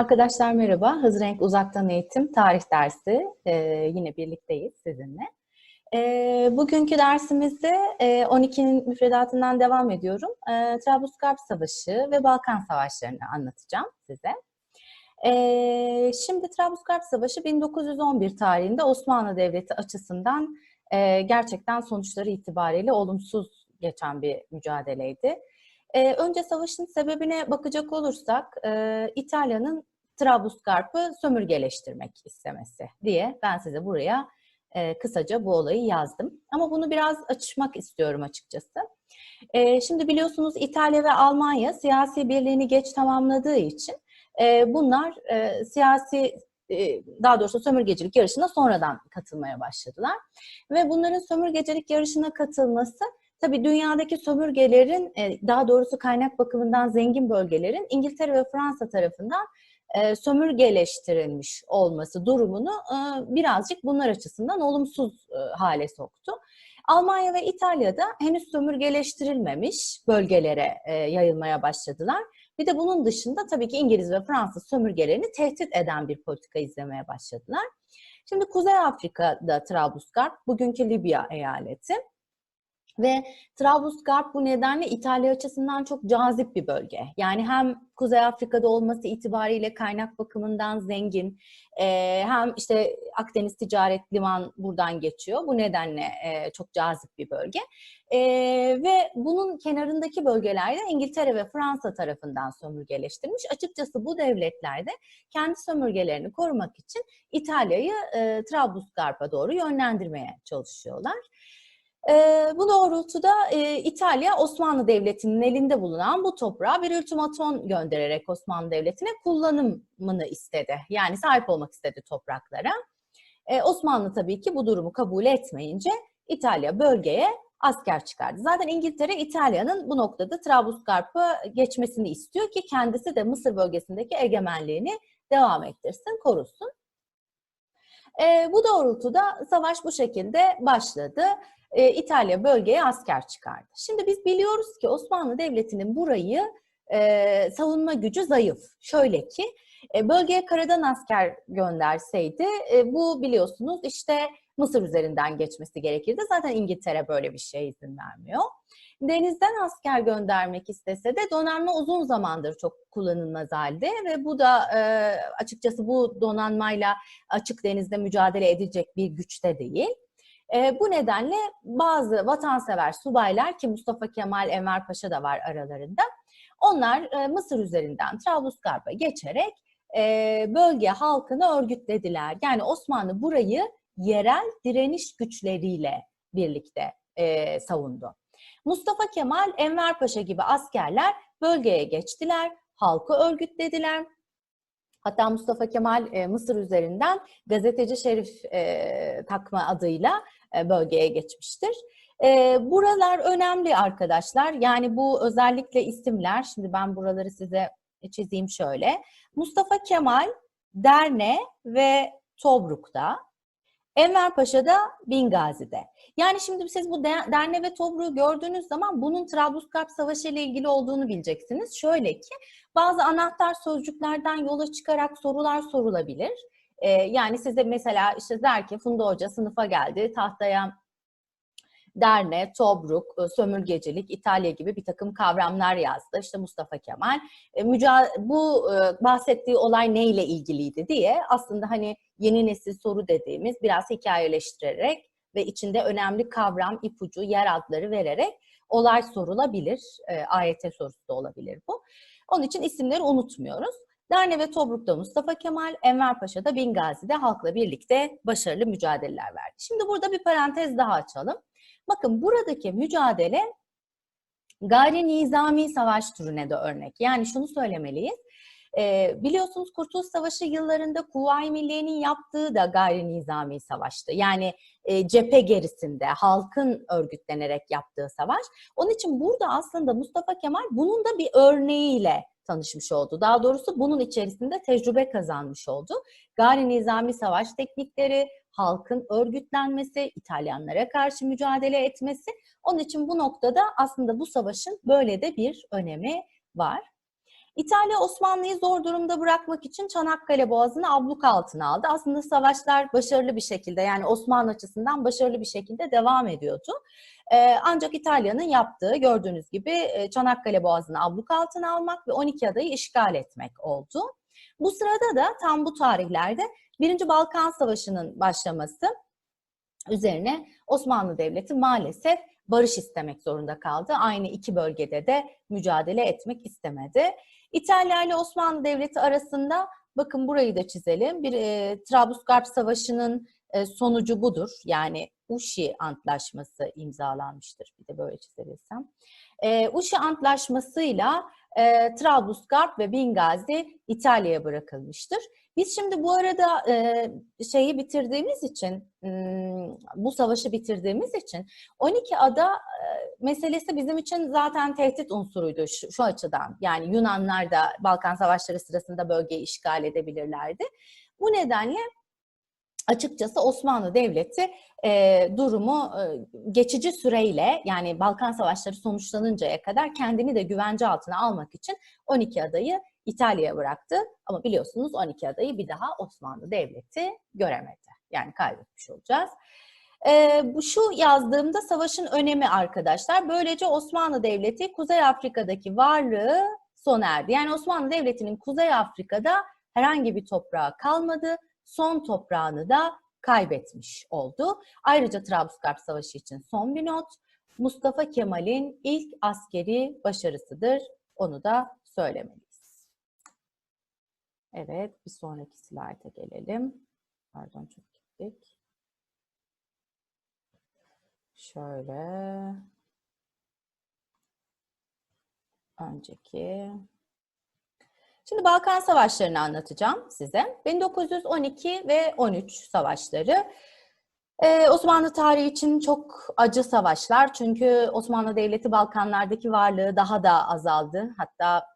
Arkadaşlar merhaba. Hızlı Renk Uzaktan Eğitim Tarih dersi. Ee, yine birlikteyiz sizinle. Ee, bugünkü dersimizde e, 12'nin müfredatından devam ediyorum. Ee, Trablusgarp Savaşı ve Balkan Savaşları'nı anlatacağım size. Ee, şimdi Trablusgarp Savaşı 1911 tarihinde Osmanlı Devleti açısından e, gerçekten sonuçları itibariyle olumsuz geçen bir mücadeleydi. Ee, önce savaşın sebebine bakacak olursak e, İtalya'nın Trablusgarp'ı sömürgeleştirmek istemesi diye ben size buraya e, kısaca bu olayı yazdım. Ama bunu biraz açmak istiyorum açıkçası. E, şimdi biliyorsunuz İtalya ve Almanya siyasi birliğini geç tamamladığı için e, bunlar e, siyasi e, daha doğrusu sömürgecilik yarışına sonradan katılmaya başladılar. Ve bunların sömürgecilik yarışına katılması Tabii dünyadaki sömürgelerin, e, daha doğrusu kaynak bakımından zengin bölgelerin İngiltere ve Fransa tarafından e, sömürgeleştirilmiş olması durumunu e, birazcık bunlar açısından olumsuz hale soktu. Almanya ve İtalya'da henüz sömürgeleştirilmemiş bölgelere yayılmaya başladılar. Bir de bunun dışında tabii ki İngiliz ve Fransız sömürgelerini tehdit eden bir politika izlemeye başladılar. Şimdi Kuzey Afrika'da Trablusgarp, bugünkü Libya eyaleti. Ve Trablusgarp bu nedenle İtalya açısından çok cazip bir bölge. Yani hem Kuzey Afrika'da olması itibariyle kaynak bakımından zengin, e, hem işte Akdeniz ticaret liman buradan geçiyor. Bu nedenle e, çok cazip bir bölge. E, ve bunun kenarındaki bölgelerde İngiltere ve Fransa tarafından sömürgeleştirilmiş. Açıkçası bu devletlerde kendi sömürgelerini korumak için İtalya'yı e, Trablusgarp'a doğru yönlendirmeye çalışıyorlar. E, bu doğrultuda e, İtalya Osmanlı Devleti'nin elinde bulunan bu toprağa bir ultimaton göndererek Osmanlı Devleti'ne kullanımını istedi. Yani sahip olmak istedi topraklara. E, Osmanlı tabii ki bu durumu kabul etmeyince İtalya bölgeye asker çıkardı. Zaten İngiltere İtalya'nın bu noktada Trablusgarp'ı geçmesini istiyor ki kendisi de Mısır bölgesindeki egemenliğini devam ettirsin, korusun. E, bu doğrultuda savaş bu şekilde başladı e, İtalya bölgeye asker çıkardı. Şimdi biz biliyoruz ki Osmanlı Devleti'nin burayı e, savunma gücü zayıf. Şöyle ki e, bölgeye karadan asker gönderseydi e, bu biliyorsunuz işte Mısır üzerinden geçmesi gerekirdi. Zaten İngiltere böyle bir şey izin vermiyor. Denizden asker göndermek istese de donanma uzun zamandır çok kullanılmaz halde ve bu da e, açıkçası bu donanmayla açık denizde mücadele edecek bir güçte değil. E, bu nedenle bazı vatansever subaylar ki Mustafa Kemal Enver Paşa da var aralarında. Onlar e, Mısır üzerinden Trablusgarp'a geçerek e, bölge halkını örgütlediler. Yani Osmanlı burayı yerel direniş güçleriyle birlikte e, savundu. Mustafa Kemal, Enver Paşa gibi askerler bölgeye geçtiler, halkı örgütlediler. Hatta Mustafa Kemal e, Mısır üzerinden gazeteci Şerif e, takma adıyla bölgeye geçmiştir. E, buralar önemli arkadaşlar. Yani bu özellikle isimler, şimdi ben buraları size çizeyim şöyle. Mustafa Kemal, Derne ve Tobruk'ta, Enver Paşa'da Bingazi'de. Yani şimdi siz bu Derne ve Tobruk'u gördüğünüz zaman bunun Trablusgarp Savaşı ile ilgili olduğunu bileceksiniz. Şöyle ki bazı anahtar sözcüklerden yola çıkarak sorular sorulabilir. E, yani size mesela işte der ki Funda Hoca sınıfa geldi tahtaya derne, Tobruk, e, sömürgecilik, İtalya gibi bir takım kavramlar yazdı. İşte Mustafa Kemal. E, müca bu e, bahsettiği olay neyle ilgiliydi diye aslında hani yeni nesil soru dediğimiz biraz hikayeleştirerek ve içinde önemli kavram, ipucu, yer adları vererek olay sorulabilir. AYT sorusu da olabilir bu. Onun için isimleri unutmuyoruz. Derne ve Tobruk'ta Mustafa Kemal, Enver Paşa'da Bingazi'de halkla birlikte başarılı mücadeleler verdi. Şimdi burada bir parantez daha açalım. Bakın buradaki mücadele gayri nizami savaş türüne de örnek. Yani şunu söylemeliyiz. E, biliyorsunuz Kurtuluş Savaşı yıllarında Kuvayi Milliye'nin yaptığı da gayri nizami savaştı. Yani e, cephe gerisinde halkın örgütlenerek yaptığı savaş. Onun için burada aslında Mustafa Kemal bunun da bir örneğiyle tanışmış oldu. Daha doğrusu bunun içerisinde tecrübe kazanmış oldu. Gayri nizami savaş teknikleri, halkın örgütlenmesi, İtalyanlara karşı mücadele etmesi. Onun için bu noktada aslında bu savaşın böyle de bir önemi var. İtalya Osmanlı'yı zor durumda bırakmak için Çanakkale Boğazı'nı abluk altına aldı. Aslında savaşlar başarılı bir şekilde yani Osmanlı açısından başarılı bir şekilde devam ediyordu. Ee, ancak İtalya'nın yaptığı gördüğünüz gibi e, Çanakkale Boğazı'nı abluk altına almak ve 12 adayı işgal etmek oldu. Bu sırada da tam bu tarihlerde Birinci Balkan Savaşı'nın başlaması üzerine Osmanlı Devleti maalesef barış istemek zorunda kaldı. Aynı iki bölgede de mücadele etmek istemedi. İtalya ile Osmanlı Devleti arasında bakın burayı da çizelim. Bir e, Trablusgarp Savaşı'nın e, sonucu budur. Yani Uşi Antlaşması imzalanmıştır. Bir de böyle çizebilsem. E, Uşi Antlaşması'yla e, Trablusgarp ve Bingazi İtalya'ya bırakılmıştır. Biz şimdi bu arada e, şeyi bitirdiğimiz için, hmm, bu savaşı bitirdiğimiz için 12 ada e, meselesi bizim için zaten tehdit unsuruydu şu, şu açıdan. Yani Yunanlar da Balkan Savaşları sırasında bölgeyi işgal edebilirlerdi. Bu nedenle açıkçası Osmanlı Devleti e, durumu e, geçici süreyle yani Balkan Savaşları sonuçlanıncaya kadar kendini de güvence altına almak için 12 adayı İtalya'ya bıraktı. Ama biliyorsunuz 12 adayı bir daha Osmanlı Devleti göremedi. Yani kaybetmiş olacağız. E, bu şu yazdığımda savaşın önemi arkadaşlar. Böylece Osmanlı Devleti Kuzey Afrika'daki varlığı sona erdi. Yani Osmanlı Devleti'nin Kuzey Afrika'da herhangi bir toprağı kalmadı. Son toprağını da kaybetmiş oldu. Ayrıca Trablusgarp Savaşı için son bir not. Mustafa Kemal'in ilk askeri başarısıdır. Onu da söylemeliyiz. Evet, bir sonraki slayta gelelim. Pardon, çok gittik. Şöyle. Önceki. Şimdi Balkan Savaşları'nı anlatacağım size. 1912 ve 13 savaşları. Ee, Osmanlı tarihi için çok acı savaşlar. Çünkü Osmanlı Devleti Balkanlardaki varlığı daha da azaldı. Hatta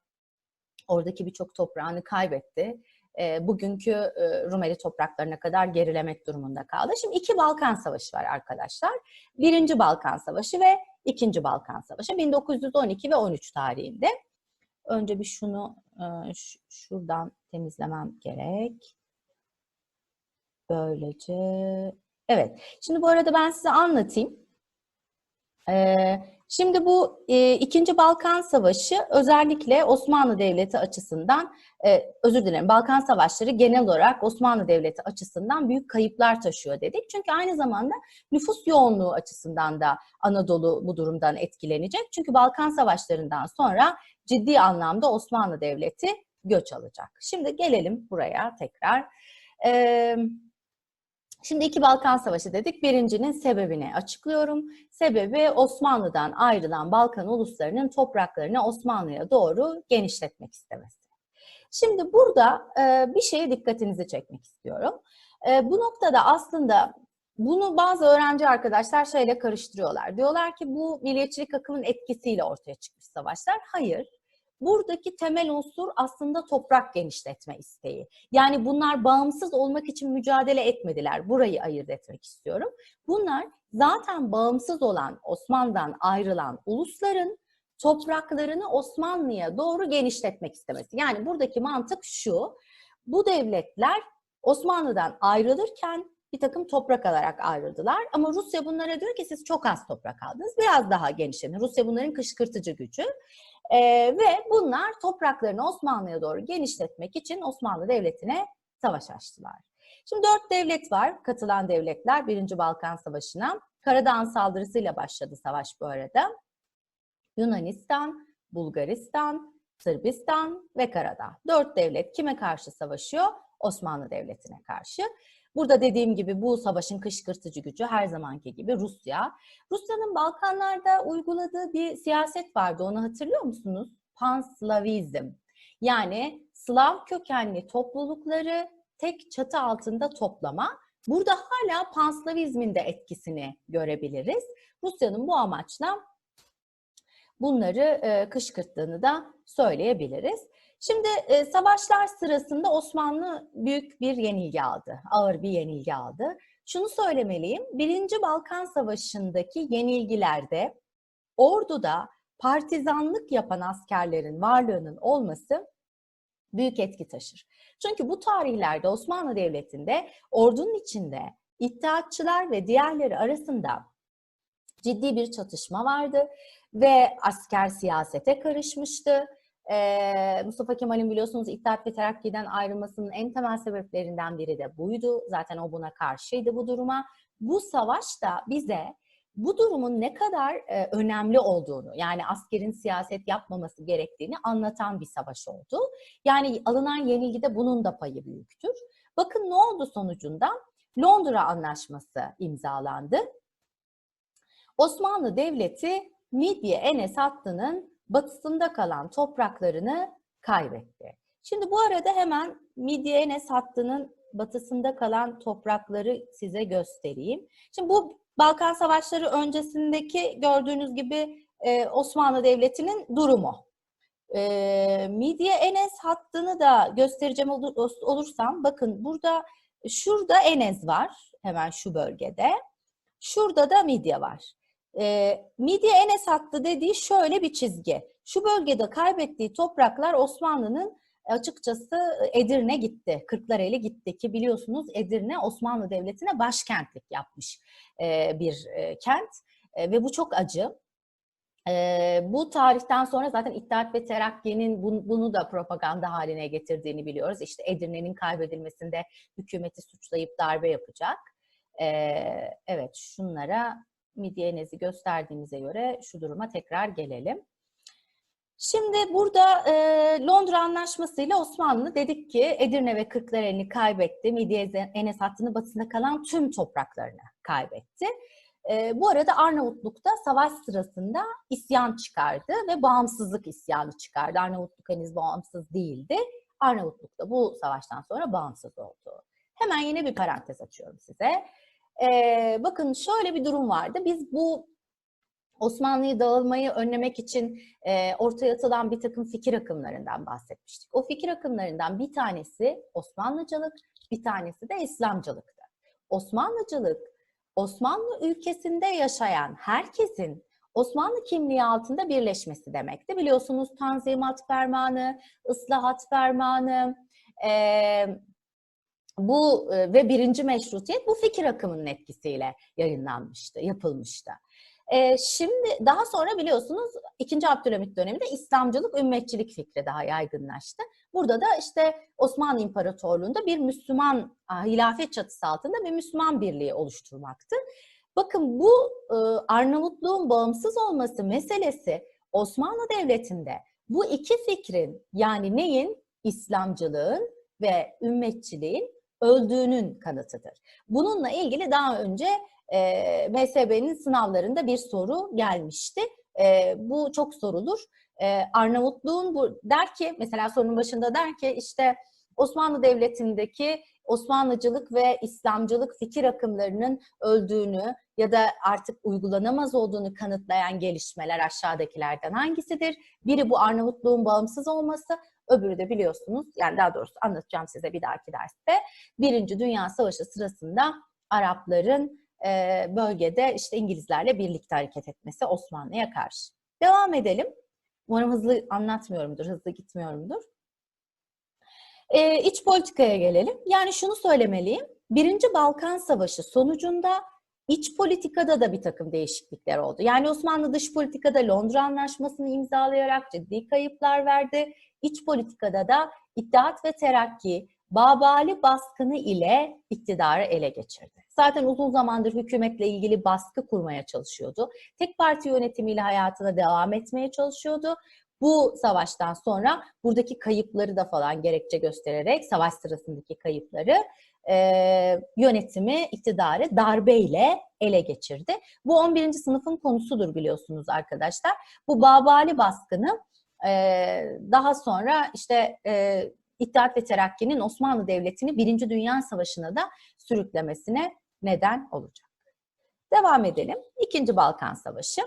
oradaki birçok toprağını kaybetti. E, bugünkü e, Rumeli topraklarına kadar gerilemek durumunda kaldı. Şimdi iki Balkan Savaşı var arkadaşlar. Birinci Balkan Savaşı ve ikinci Balkan Savaşı 1912 ve 13 tarihinde. Önce bir şunu şuradan temizlemem gerek. Böylece. Evet. Şimdi bu arada ben size anlatayım. Ee, şimdi bu e, ikinci Balkan Savaşı özellikle Osmanlı Devleti açısından, e, özür dilerim Balkan Savaşları genel olarak Osmanlı Devleti açısından büyük kayıplar taşıyor dedik. Çünkü aynı zamanda nüfus yoğunluğu açısından da Anadolu bu durumdan etkilenecek. Çünkü Balkan Savaşlarından sonra ciddi anlamda Osmanlı Devleti göç alacak. Şimdi gelelim buraya tekrar. Ee, Şimdi iki Balkan Savaşı dedik. Birincinin sebebini açıklıyorum. Sebebi Osmanlı'dan ayrılan Balkan uluslarının topraklarını Osmanlı'ya doğru genişletmek istemesi. Şimdi burada e, bir şeye dikkatinizi çekmek istiyorum. E, bu noktada aslında bunu bazı öğrenci arkadaşlar şeyle karıştırıyorlar. Diyorlar ki bu milliyetçilik akımın etkisiyle ortaya çıkmış savaşlar. Hayır. Buradaki temel unsur aslında toprak genişletme isteği. Yani bunlar bağımsız olmak için mücadele etmediler. Burayı ayırt etmek istiyorum. Bunlar zaten bağımsız olan Osmanlı'dan ayrılan ulusların topraklarını Osmanlı'ya doğru genişletmek istemesi. Yani buradaki mantık şu. Bu devletler Osmanlı'dan ayrılırken bir takım toprak alarak ayrıldılar. Ama Rusya bunlara diyor ki siz çok az toprak aldınız. Biraz daha genişletin. Rusya bunların kışkırtıcı gücü. Ee, ve bunlar topraklarını Osmanlı'ya doğru genişletmek için Osmanlı Devleti'ne savaş açtılar. Şimdi dört devlet var, katılan devletler Birinci Balkan Savaşı'na. Karadağ saldırısıyla başladı savaş bu arada. Yunanistan, Bulgaristan, Sırbistan ve Karadağ. Dört devlet kime karşı savaşıyor? Osmanlı Devleti'ne karşı. Burada dediğim gibi bu savaşın kışkırtıcı gücü her zamanki gibi Rusya. Rusya'nın Balkanlarda uyguladığı bir siyaset vardı onu hatırlıyor musunuz? Panslavizm. Yani Slav kökenli toplulukları tek çatı altında toplama. Burada hala Panslavizmin de etkisini görebiliriz. Rusya'nın bu amaçla bunları kışkırttığını da söyleyebiliriz. Şimdi e, savaşlar sırasında Osmanlı büyük bir yenilgi aldı, ağır bir yenilgi aldı. Şunu söylemeliyim, Birinci Balkan Savaşı'ndaki yenilgilerde orduda partizanlık yapan askerlerin varlığının olması büyük etki taşır. Çünkü bu tarihlerde Osmanlı Devleti'nde ordunun içinde İttihatçılar ve diğerleri arasında ciddi bir çatışma vardı ve asker siyasete karışmıştı. Ee, Mustafa Kemal'in biliyorsunuz İttihat ve Terakki'den ayrılmasının en temel sebeplerinden biri de buydu. Zaten o buna karşıydı bu duruma. Bu savaş da bize bu durumun ne kadar e, önemli olduğunu, yani askerin siyaset yapmaması gerektiğini anlatan bir savaş oldu. Yani alınan yenilgide bunun da payı büyüktür. Bakın ne oldu sonucunda? Londra Anlaşması imzalandı. Osmanlı Devleti Midye Enes hattının batısında kalan topraklarını kaybetti. Şimdi bu arada hemen Midye Enes hattının batısında kalan toprakları size göstereyim. Şimdi bu Balkan Savaşları öncesindeki gördüğünüz gibi e, Osmanlı Devleti'nin durumu. E, Midye Enes hattını da göstereceğim olur, olursam bakın burada şurada Enes var hemen şu bölgede. Şurada da Midye var. E, Midye Enes hattı dediği şöyle bir çizgi. Şu bölgede kaybettiği topraklar Osmanlı'nın açıkçası Edirne gitti. Kırklareli gitti ki biliyorsunuz Edirne Osmanlı Devleti'ne başkentlik yapmış e, bir e, kent e, ve bu çok acı. E, bu tarihten sonra zaten İttihat ve Terakki'nin bunu, bunu da propaganda haline getirdiğini biliyoruz. İşte Edirne'nin kaybedilmesinde hükümeti suçlayıp darbe yapacak. E, evet şunlara Midyenez'i gösterdiğimize göre şu duruma tekrar gelelim. Şimdi burada e, Londra Anlaşması ile Osmanlı dedik ki Edirne ve Kırklareli'ni kaybetti. Midye Enes hattının batısında kalan tüm topraklarını kaybetti. E, bu arada Arnavutluk'ta savaş sırasında isyan çıkardı ve bağımsızlık isyanı çıkardı. Arnavutluk henüz bağımsız değildi. Arnavutluk'ta bu savaştan sonra bağımsız oldu. Hemen yine bir parantez açıyorum size. E, bakın şöyle bir durum vardı. Biz bu Osmanlı'yı dağılmayı önlemek için e, ortaya atılan bir takım fikir akımlarından bahsetmiştik. O fikir akımlarından bir tanesi Osmanlıcılık, bir tanesi de İslamcılıktı. Osmanlıcılık, Osmanlı ülkesinde yaşayan herkesin Osmanlı kimliği altında birleşmesi demekti. Biliyorsunuz Tanzimat Fermanı, Islahat Fermanı, e, bu ve birinci meşrutiyet bu fikir akımının etkisiyle yayınlanmıştı, yapılmıştı. E, şimdi daha sonra biliyorsunuz 2. Abdülhamit döneminde İslamcılık, ümmetçilik fikri daha yaygınlaştı. Burada da işte Osmanlı İmparatorluğu'nda bir Müslüman hilafet çatısı altında bir Müslüman birliği oluşturmaktı. Bakın bu e, Arnavutluğun bağımsız olması meselesi Osmanlı Devleti'nde bu iki fikrin yani neyin? İslamcılığın ve ümmetçiliğin öldüğünün kanıtıdır. Bununla ilgili daha önce e, MSB'nin sınavlarında bir soru gelmişti. E, bu çok sorulur. E, Arnavutluğun bu der ki mesela sorunun başında der ki işte Osmanlı Devleti'ndeki Osmanlıcılık ve İslamcılık fikir akımlarının öldüğünü ya da artık uygulanamaz olduğunu kanıtlayan gelişmeler aşağıdakilerden hangisidir? Biri bu Arnavutluğun bağımsız olması, öbürü de biliyorsunuz, yani daha doğrusu anlatacağım size bir dahaki derste. Birinci Dünya Savaşı sırasında Arapların e, bölgede işte İngilizlerle birlikte hareket etmesi Osmanlı'ya karşı. Devam edelim. Umarım hızlı anlatmıyorumdur, hızlı gitmiyorumdur. E, iç politikaya gelelim. Yani şunu söylemeliyim. Birinci Balkan Savaşı sonucunda iç politikada da bir takım değişiklikler oldu. Yani Osmanlı dış politikada Londra Anlaşması'nı imzalayarak ciddi kayıplar verdi. İç politikada da İttihat ve Terakki, Babali baskını ile iktidarı ele geçirdi. Zaten uzun zamandır hükümetle ilgili baskı kurmaya çalışıyordu. Tek parti yönetimiyle hayatına devam etmeye çalışıyordu. Bu savaştan sonra buradaki kayıpları da falan gerekçe göstererek savaş sırasındaki kayıpları e, yönetimi, iktidarı darbeyle ele geçirdi. Bu 11. sınıfın konusudur biliyorsunuz arkadaşlar. Bu Babali baskını daha sonra işte İttihat ve Terakki'nin Osmanlı Devleti'ni Birinci Dünya Savaşı'na da sürüklemesine neden olacak. Devam edelim. İkinci Balkan Savaşı.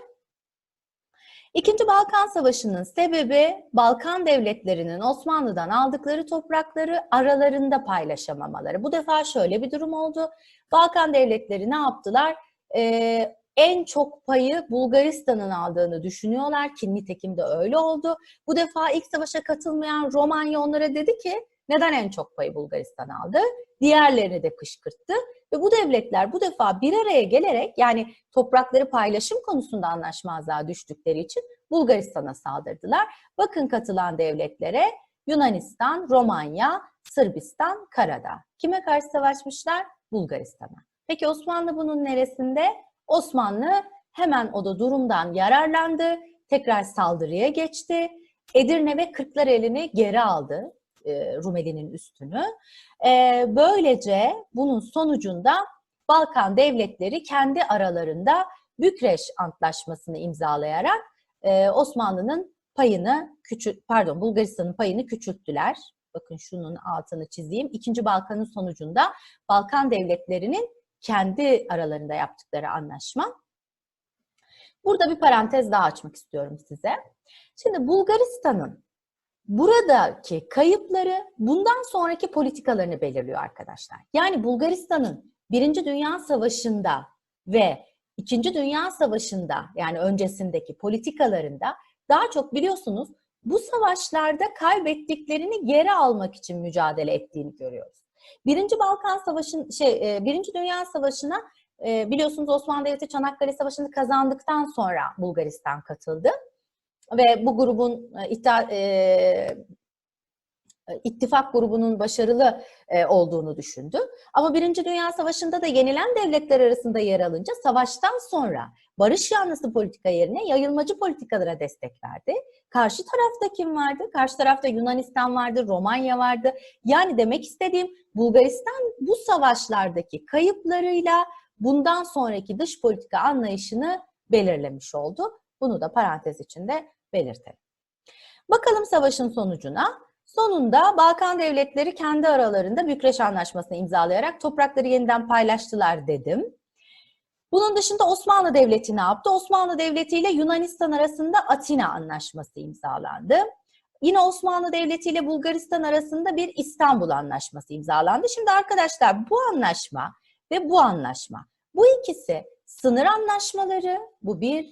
İkinci Balkan Savaşı'nın sebebi Balkan devletlerinin Osmanlı'dan aldıkları toprakları aralarında paylaşamamaları. Bu defa şöyle bir durum oldu. Balkan devletleri ne yaptılar? Ee, en çok payı Bulgaristan'ın aldığını düşünüyorlar ki nitekim de öyle oldu. Bu defa ilk savaşa katılmayan Romanya onlara dedi ki neden en çok payı Bulgaristan aldı? Diğerlerini de kışkırttı ve bu devletler bu defa bir araya gelerek yani toprakları paylaşım konusunda anlaşmazlığa düştükleri için Bulgaristan'a saldırdılar. Bakın katılan devletlere Yunanistan, Romanya, Sırbistan, Karadağ. Kime karşı savaşmışlar? Bulgaristan'a. Peki Osmanlı bunun neresinde? Osmanlı hemen o da durumdan yararlandı. Tekrar saldırıya geçti. Edirne ve Kırklareli'ni geri aldı. E, Rumeli'nin üstünü. E, böylece bunun sonucunda Balkan devletleri kendi aralarında Bükreş Antlaşması'nı imzalayarak e, Osmanlı'nın payını küçült, pardon Bulgaristan'ın payını küçülttüler. Bakın şunun altını çizeyim. İkinci Balkan'ın sonucunda Balkan devletlerinin kendi aralarında yaptıkları anlaşma. Burada bir parantez daha açmak istiyorum size. Şimdi Bulgaristan'ın buradaki kayıpları bundan sonraki politikalarını belirliyor arkadaşlar. Yani Bulgaristan'ın Birinci Dünya Savaşı'nda ve İkinci Dünya Savaşı'nda yani öncesindeki politikalarında daha çok biliyorsunuz bu savaşlarda kaybettiklerini geri almak için mücadele ettiğini görüyoruz. Birinci Balkan Savaşı'nın şey e, Birinci Dünya Savaşı'na e, biliyorsunuz Osmanlı Devleti Çanakkale Savaşı'nı kazandıktan sonra Bulgaristan katıldı. Ve bu grubun e, e, ittifak grubunun başarılı e, olduğunu düşündü. Ama Birinci Dünya Savaşı'nda da yenilen devletler arasında yer alınca savaştan sonra barış yanlısı politika yerine yayılmacı politikalara destek verdi. Karşı tarafta kim vardı? Karşı tarafta Yunanistan vardı, Romanya vardı. Yani demek istediğim Bulgaristan bu savaşlardaki kayıplarıyla bundan sonraki dış politika anlayışını belirlemiş oldu. Bunu da parantez içinde belirtelim. Bakalım savaşın sonucuna. Sonunda Balkan devletleri kendi aralarında Bükreş Anlaşması'nı imzalayarak toprakları yeniden paylaştılar dedim. Bunun dışında Osmanlı Devleti ne yaptı? Osmanlı Devleti ile Yunanistan arasında Atina Anlaşması imzalandı. Yine Osmanlı Devleti ile Bulgaristan arasında bir İstanbul Anlaşması imzalandı. Şimdi arkadaşlar bu anlaşma ve bu anlaşma, bu ikisi sınır anlaşmaları, bu bir.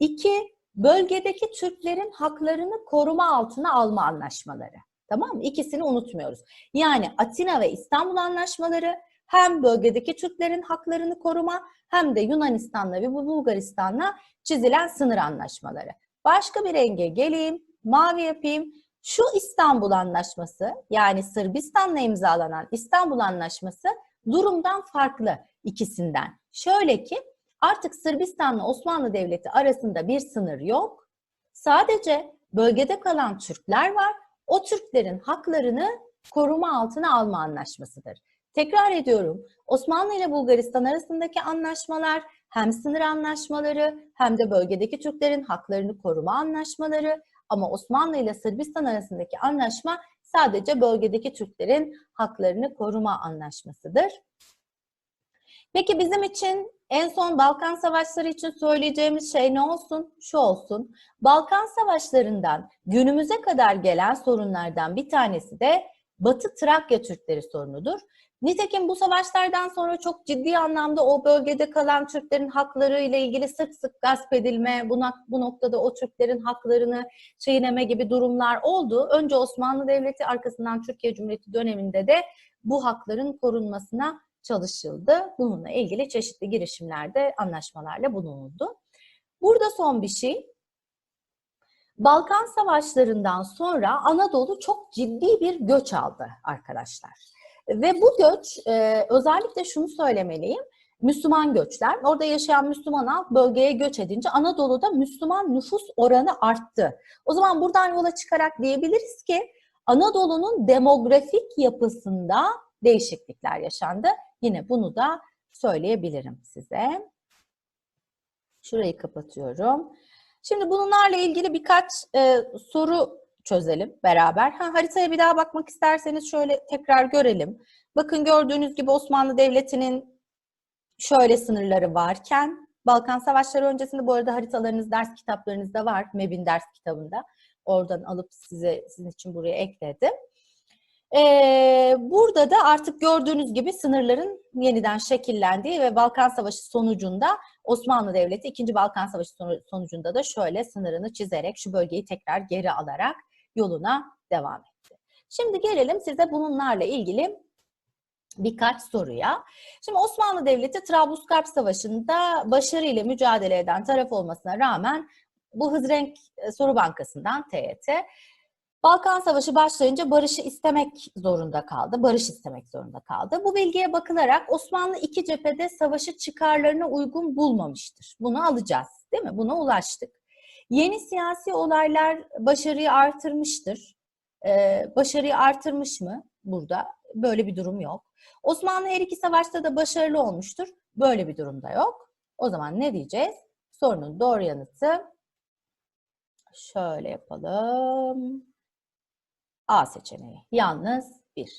iki bölgedeki Türklerin haklarını koruma altına alma anlaşmaları. Tamam mı? İkisini unutmuyoruz. Yani Atina ve İstanbul anlaşmaları hem bölgedeki Türklerin haklarını koruma hem de Yunanistan'la ve Bulgaristan'la çizilen sınır anlaşmaları. Başka bir renge geleyim, mavi yapayım. Şu İstanbul Anlaşması yani Sırbistan'la imzalanan İstanbul Anlaşması durumdan farklı ikisinden. Şöyle ki artık Sırbistan'la Osmanlı Devleti arasında bir sınır yok. Sadece bölgede kalan Türkler var o Türklerin haklarını koruma altına alma anlaşmasıdır. Tekrar ediyorum, Osmanlı ile Bulgaristan arasındaki anlaşmalar hem sınır anlaşmaları hem de bölgedeki Türklerin haklarını koruma anlaşmaları ama Osmanlı ile Sırbistan arasındaki anlaşma sadece bölgedeki Türklerin haklarını koruma anlaşmasıdır. Peki bizim için en son Balkan Savaşları için söyleyeceğimiz şey ne olsun? Şu olsun. Balkan Savaşlarından günümüze kadar gelen sorunlardan bir tanesi de Batı Trakya Türkleri sorunudur. Nitekim bu savaşlardan sonra çok ciddi anlamda o bölgede kalan Türklerin hakları ile ilgili sık sık gasp edilme, bu, bu noktada o Türklerin haklarını çiğneme gibi durumlar oldu. Önce Osmanlı Devleti, arkasından Türkiye Cumhuriyeti döneminde de bu hakların korunmasına çalışıldı. Bununla ilgili çeşitli girişimlerde, anlaşmalarla bulunuldu. Burada son bir şey. Balkan Savaşları'ndan sonra Anadolu çok ciddi bir göç aldı arkadaşlar. Ve bu göç e, özellikle şunu söylemeliyim. Müslüman göçler. Orada yaşayan Müslüman halk bölgeye göç edince Anadolu'da Müslüman nüfus oranı arttı. O zaman buradan yola çıkarak diyebiliriz ki Anadolu'nun demografik yapısında değişiklikler yaşandı. Yine bunu da söyleyebilirim size. Şurayı kapatıyorum. Şimdi bunlarla ilgili birkaç e, soru çözelim beraber. Ha, haritaya bir daha bakmak isterseniz şöyle tekrar görelim. Bakın gördüğünüz gibi Osmanlı Devleti'nin şöyle sınırları varken Balkan Savaşları öncesinde bu arada haritalarınız ders kitaplarınızda var. MEB'in ders kitabında. Oradan alıp size sizin için buraya ekledim. Ee, burada da artık gördüğünüz gibi sınırların yeniden şekillendiği ve Balkan Savaşı sonucunda Osmanlı Devleti 2. Balkan Savaşı sonucunda da şöyle sınırını çizerek şu bölgeyi tekrar geri alarak yoluna devam etti. Şimdi gelelim size bunlarla ilgili birkaç soruya. Şimdi Osmanlı Devleti Trablusgarp Savaşı'nda başarıyla mücadele eden taraf olmasına rağmen bu Hızrenk e, Soru Bankası'ndan TYT Balkan Savaşı başlayınca barışı istemek zorunda kaldı. Barış istemek zorunda kaldı. Bu bilgiye bakılarak Osmanlı iki cephede savaşı çıkarlarına uygun bulmamıştır. Bunu alacağız değil mi? Buna ulaştık. Yeni siyasi olaylar başarıyı artırmıştır. Ee, başarıyı artırmış mı burada? Böyle bir durum yok. Osmanlı her iki savaşta da başarılı olmuştur. Böyle bir durumda yok. O zaman ne diyeceğiz? Sorunun doğru yanıtı şöyle yapalım. A seçeneği. Yalnız bir.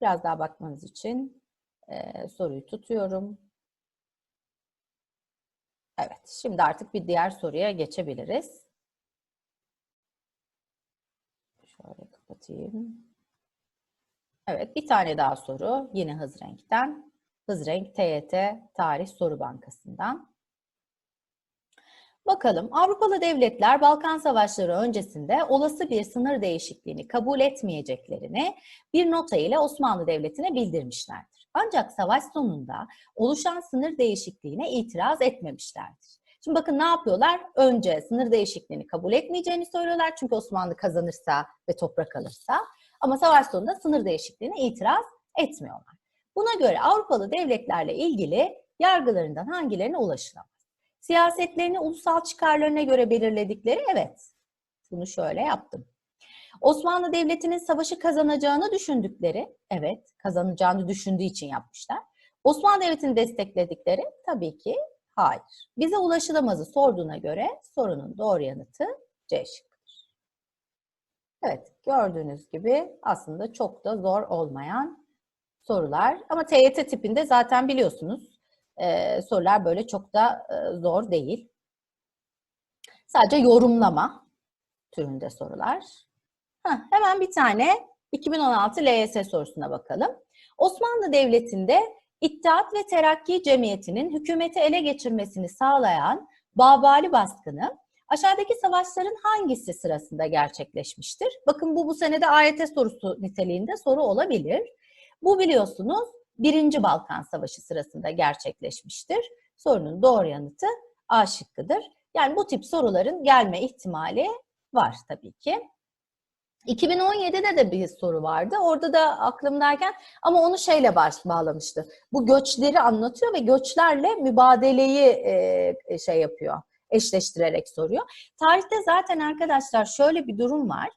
Biraz daha bakmanız için e, soruyu tutuyorum. Evet, şimdi artık bir diğer soruya geçebiliriz. Şöyle kapatayım. Evet, bir tane daha soru. Yine hız renkten. Hız renk TYT Tarih Soru Bankası'ndan. Bakalım Avrupalı devletler Balkan Savaşları öncesinde olası bir sınır değişikliğini kabul etmeyeceklerini bir nota ile Osmanlı Devleti'ne bildirmişlerdir. Ancak savaş sonunda oluşan sınır değişikliğine itiraz etmemişlerdir. Şimdi bakın ne yapıyorlar? Önce sınır değişikliğini kabul etmeyeceğini söylüyorlar çünkü Osmanlı kazanırsa ve toprak alırsa. Ama savaş sonunda sınır değişikliğine itiraz etmiyorlar. Buna göre Avrupalı devletlerle ilgili yargılarından hangilerine ulaşılamaz? Siyasetlerini ulusal çıkarlarına göre belirledikleri evet. Bunu şöyle yaptım. Osmanlı Devleti'nin savaşı kazanacağını düşündükleri, evet kazanacağını düşündüğü için yapmışlar. Osmanlı Devleti'ni destekledikleri tabii ki hayır. Bize ulaşılamazı sorduğuna göre sorunun doğru yanıtı C şıkkıdır. Evet gördüğünz gibi aslında çok da zor olmayan sorular. Ama TYT tipinde zaten biliyorsunuz e, sorular böyle çok da e, zor değil. Sadece yorumlama türünde sorular. Heh, hemen bir tane 2016 LYS sorusuna bakalım. Osmanlı Devleti'nde İttihat ve Terakki Cemiyeti'nin hükümeti ele geçirmesini sağlayan Babali baskını aşağıdaki savaşların hangisi sırasında gerçekleşmiştir? Bakın bu bu senede AYT sorusu niteliğinde soru olabilir. Bu biliyorsunuz Birinci Balkan Savaşı sırasında gerçekleşmiştir. Sorunun doğru yanıtı A şıkkıdır. Yani bu tip soruların gelme ihtimali var tabii ki. 2017'de de bir soru vardı. Orada da aklımdayken ama onu şeyle bağlamıştı. Bu göçleri anlatıyor ve göçlerle mübadeleyi şey yapıyor eşleştirerek soruyor. Tarihte zaten arkadaşlar şöyle bir durum var.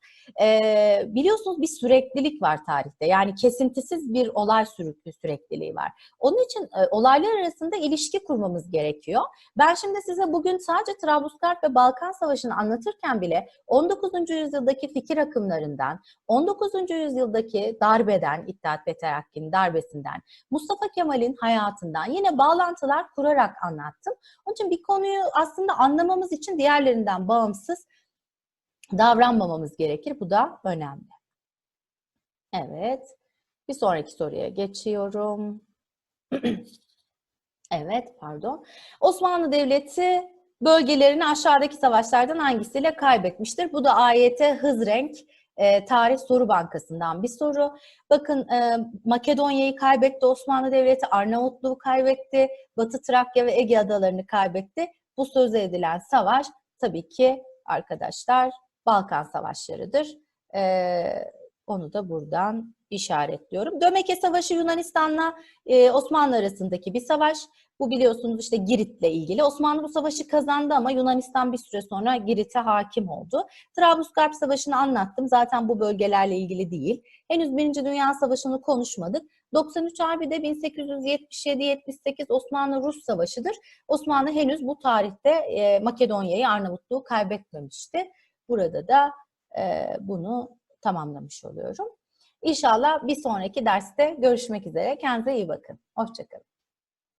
Ee, biliyorsunuz bir süreklilik var tarihte. Yani kesintisiz bir olay sürüklü sürekliliği var. Onun için e, olaylar arasında ilişki kurmamız gerekiyor. Ben şimdi size bugün sadece Trablusgarp ve Balkan Savaşı'nı anlatırken bile 19. yüzyıldaki fikir akımlarından, 19. yüzyıldaki darbeden, İttihat ve Terakki'nin darbesinden, Mustafa Kemal'in hayatından yine bağlantılar kurarak anlattım. Onun için bir konuyu aslında anlamamız için diğerlerinden bağımsız davranmamamız gerekir. Bu da önemli. Evet. Bir sonraki soruya geçiyorum. evet, pardon. Osmanlı Devleti bölgelerini aşağıdaki savaşlardan hangisiyle kaybetmiştir? Bu da AYT hız renk e, tarih soru bankasından bir soru. Bakın e, Makedonya'yı kaybetti Osmanlı Devleti, Arnavutluğu kaybetti, Batı Trakya ve Ege adalarını kaybetti. Bu söz edilen savaş tabii ki arkadaşlar Balkan Savaşları'dır. Ee, onu da buradan işaretliyorum. Dömeke Savaşı Yunanistan'la e, Osmanlı arasındaki bir savaş. Bu biliyorsunuz işte Girit'le ilgili. Osmanlı bu savaşı kazandı ama Yunanistan bir süre sonra Girit'e hakim oldu. Trablusgarp Savaşı'nı anlattım. Zaten bu bölgelerle ilgili değil. Henüz Birinci Dünya Savaşı'nı konuşmadık. 93 Harbi de 1877-78 Osmanlı-Rus Savaşı'dır. Osmanlı henüz bu tarihte e, Makedonya'yı, Arnavutluğu kaybetmemişti. Burada da e, bunu tamamlamış oluyorum. İnşallah bir sonraki derste görüşmek üzere. Kendinize iyi bakın. Hoşçakalın.